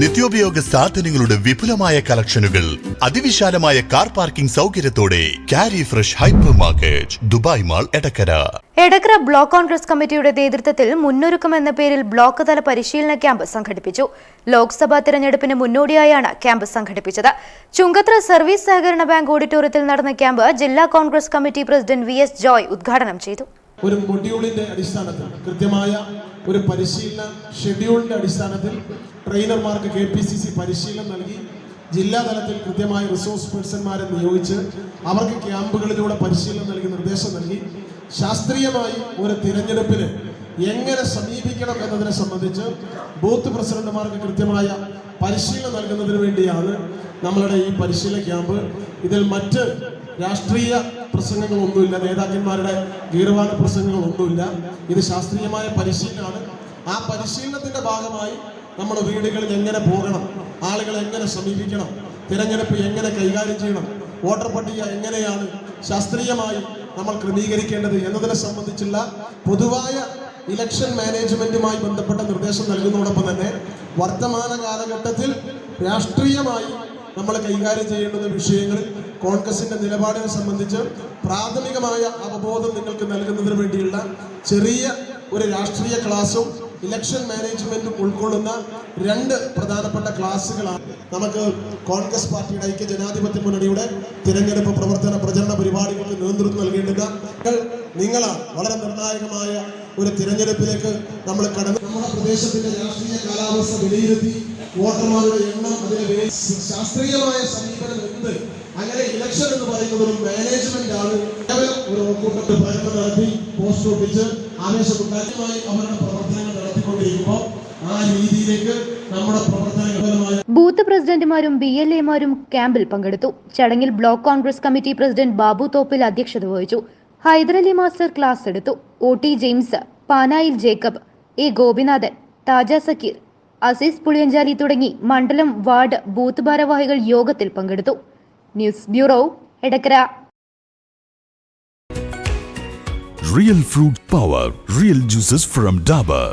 നിത്യോപയോഗ സാധനങ്ങളുടെ വിപുലമായ കളക്ഷനുകൾ അതിവിശാലമായ car parking സൗകര്യത്തോടെ carry fresh hypermarket Dubai mall Edakkara. Edakkara block Congress കമ്മിറ്റിയുടെ നേതൃത്വത്തിൽ മുന്നൊരുക്കം എന്ന പേരിൽ ബ്ലോക്ക് തല പരിശീലന ക്യാമ്പ് സംഘടിപ്പിച്ചു. ലോക്സഭാ തെരഞ്ഞെടുപ്പിന് മുന്നോടിയായാണ് ക്യാമ്പ് സംഘടിപ്പിച്ചത്. ചുങ്കത്ര സർവീസ് സഹകരണ ബാങ്ക് ഓഡിറ്റോറിയത്തിൽ നടന്ന ക്യാമ്പ് ജില്ലാ Congress committee president V S Joy ഉദ്ഘാടനം ചെയ്തു. ഒരു മൊഡ്യൂളിന്റെ അടിസ്ഥാനത്തിൽ കൃത്യമായ ഒരു പരിശീലന ഷെഡ്യൂളിന്റെ അടിസ്ഥാനത്തിൽ ട്രെയിനർമാർക്ക് കെ പി സി സി പരിശീലനം നൽകി. ജില്ലാ തലത്തിൽ കൃത്യമായ റിസോഴ്സ് പേഴ്സൺമാരെ നിയോഗിച്ച് അവർക്ക് ക്യാമ്പുകളിലൂടെ പരിശീലനം നൽകി നിർദ്ദേശം നൽകി. ശാസ്ത്രീയമായി ഒരു തിരഞ്ഞെടുപ്പിന് എങ്ങനെ സമീപിക്കണം എന്നതിനെ സംബന്ധിച്ച് ബൂത്ത് പ്രസിഡന്റുമാർക്ക് കൃത്യമായ പരിശീലനം നൽകുന്നതിന് വേണ്ടിയാണ് നമ്മളുടെ ഈ പരിശീലന ക്യാമ്പ്. ഇതിൽ മറ്റ് രാഷ്ട്രീയ പ്രസംഗങ്ങളൊന്നുമില്ല നേതാക്കന്മാരുടെ ഗീർവാണ പ്രസംഗങ്ങളൊന്നുമില്ല ഇത് ശാസ്ത്രീയമായ പരിശീലനമാണ്. ആ പരിശീലനത്തിന്റെ ഭാഗമായി നമ്മൾ വീടുകളിൽ എങ്ങനെ പോകണം ആളുകളെ എങ്ങനെ സമീപിക്കണം തിരഞ്ഞെടുപ്പ് എങ്ങനെ കൈകാര്യം ചെയ്യണം വോട്ടർ പട്ടിക എങ്ങനെയാണ് ശാസ്ത്രീയമായി നമ്മൾ ക്രമീകരിക്കേണ്ടത് എന്നതിനെ സംബന്ധിച്ചുള്ള പൊതുവായ ഇലക്ഷൻ മാനേജ്മെന്റുമായി ബന്ധപ്പെട്ട നിർദ്ദേശം നൽകുന്നതോടൊപ്പം തന്നെ വർത്തമാന കാലഘട്ടത്തിൽ രാഷ്ട്രീയമായി നമ്മൾ കൈകാര്യം ചെയ്യേണ്ടുന്ന വിഷയങ്ങളിൽ കോൺഗ്രസിന്റെ നിലപാടിനെ സംബന്ധിച്ച് പ്രാഥമികമായ അവബോധം നിങ്ങൾക്ക് നൽകുന്നതിന് വേണ്ടിയുള്ള ചെറിയ ഒരു രാഷ്ട്രീയ ക്ലാസ്സും ഇലക്ഷൻ മാനേജ്മെന്റും ഉൾക്കൊള്ളുന്ന രണ്ട് പ്രധാനപ്പെട്ട ക്ലാസ്സുകളാണ് നമുക്ക് കോൺഗ്രസ് പാർട്ടിയുടെ ഐക്യ ജനാധിപത്യ മുന്നണിയുടെ തിരഞ്ഞെടുപ്പ് പ്രവർത്തന പ്രചരണ പരിപാടികൾക്ക് നേതൃത്വം നൽകേണ്ടത് നിങ്ങളാണ് വളരെ നിർണായകമായ ഒരു തിരഞ്ഞെടുപ്പിലേക്ക് നമ്മൾ കടന്നു. നമ്മുടെ പ്രദേശത്തിന്റെ രാഷ്ട്രീയ കാലാവസ്ഥ വിലയിരുത്തി വോട്ടർമാരുടെ എണ്ണം അതിനെ ശാസ്ത്രീയമായ സമീപനം എന്ത്? അങ്ങനെ ഇലക്ഷൻ എന്ന് പറയുന്നത് ഒരു മാനേജ്മെന്റ് ആണ്. ഒരു ഒക്കൂട്ടത്തിൽ പ്രകടനം നടത്തി പോസ്റ്റ് ഒട്ടിച്ച് ആവേശമുണ്ടാക്കിയമായി അവരുടെ പ്രവർത്തനങ്ങൾ നടത്തിക്കൊണ്ടിരിക്കുമ്പോൾ ആ രീതിയിലേക്ക് നമ്മുടെ ബൂത്ത് പ്രസിഡന്റുമാരും ബി എൽ എമാരും ക്യാമ്പിൽ പങ്കെടുത്തു. ചടങ്ങിൽ block Congress committee president Babu Thoppil അധ്യക്ഷത വഹിച്ചു. ഹൈദരലി മാസ്റ്റർ ക്ലാസ് എടുത്തു. O T James Panayil Jacob A Gopinathan Thaja Sakkir Azeez Puliyanchali തുടങ്ങി മണ്ഡലം വാർഡ് ബൂത്ത് ഭാരവാഹികൾ യോഗത്തിൽ പങ്കെടുത്തു. News bureau Edakkara. Real fruit power real juices from Dabur